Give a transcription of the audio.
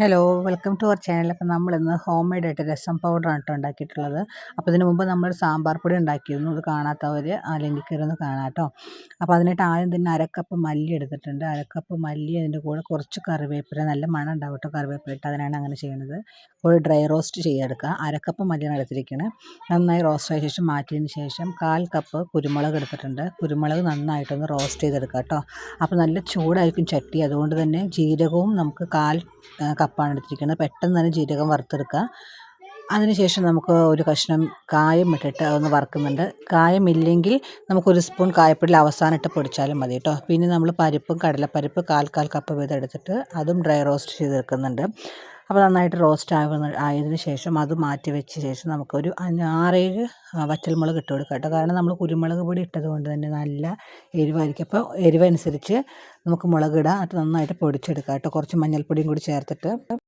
Hello welcome to our channel അപ്പോൾ നമ്മളിന്ന് home made ആയിട്ട് രസം പൗഡറാണ് കേട്ടോ ഉണ്ടാക്കിയിട്ടുള്ളത്. അപ്പോൾ ഇതിനു മുമ്പ് നമ്മൾ സാമ്പാർ പൊടി ഉണ്ടാക്കിയിരുന്നു. അത് കാണാത്തവർ ആ ലിങ്കിൽ കയറി ഒന്ന് കാണാം കേട്ടോ അപ്പോൾ അതിനായിട്ട് ആദ്യം തന്നെ അരക്കപ്പ് മല്ലി എടുത്തിട്ടുണ്ട്. അരക്കപ്പ് മല്ലി അതിന്റെ കൂടെ കുറച്ച് കറിവേപ്പില നല്ല മണം ഉണ്ടാവും കേട്ടോ കറിവേപ്പില ഇട്ട്. അതിനാണ് അങ്ങനെ ചെയ്യുന്നത്. ഒരു ഡ്രൈ റോസ്റ്റ് ചെയ്തെടുക്കുക. അരക്കപ്പ് മല്ലിയാണ് എടുത്തിരിക്കുന്നത് നന്നായി റോസ്റ്റ് ആയ ശേഷം മാറ്റിയതിന് ശേഷം കാൽ കപ്പ് കുരുമുളക് എടുത്തിട്ടുണ്ട്. കുരുമുളക് നന്നായിട്ടൊന്ന് റോസ്റ്റ് ചെയ്തെടുക്കുക കേട്ടോ. അപ്പോൾ നല്ല ചൂടായിരിക്കും ചട്ടി. അതുകൊണ്ട് തന്നെ ജീരകവും നമുക്ക് കാൽ കപ്പാണ് എടുത്തിരിക്കുന്നത്. പെട്ടെന്ന് തന്നെ ജീരകം വറുത്തെടുക്കുക. അതിനുശേഷം നമുക്ക് ഒരു കഷ്ണം കായം ഇട്ടിട്ട് അതൊന്ന് വറുക്കുന്നുണ്ട്. കായമില്ലെങ്കിൽ നമുക്കൊരു സ്പൂൺ കായപ്പൊടി അവസാനം ഇട്ട് പൊടിച്ചാലും മതി കേട്ടോ. പിന്നെ നമ്മൾ പരിപ്പും കടലപ്പരിപ്പ് കാൽ കാൽ കപ്പ് വീതം എടുത്തിട്ട് അതും ഡ്രൈ റോസ്റ്റ് ചെയ്തെടുക്കുന്നുണ്ട്. അപ്പോൾ നന്നായിട്ട് റോസ്റ്റ് ആകുന്ന ആയതിനു ശേഷം അത് മാറ്റി വെച്ച ശേഷം നമുക്കൊരു ആറേഴ് വറ്റൽമുളക് ഇട്ട് കൊടുക്കാം കേട്ടോ. കാരണം നമ്മൾ കുരുമുളക് പൊടി ഇട്ടത് കൊണ്ട് തന്നെ നല്ല എരിവായിരിക്കും. അപ്പോൾ എരിവനുസരിച്ച് നമുക്ക് മുളക് ഇടാം. അത് നന്നായിട്ട് പൊടിച്ചെടുക്കാം കേട്ടോ. കുറച്ച് മഞ്ഞൾപ്പൊടിയും കൂടി ചേർത്തിട്ട്.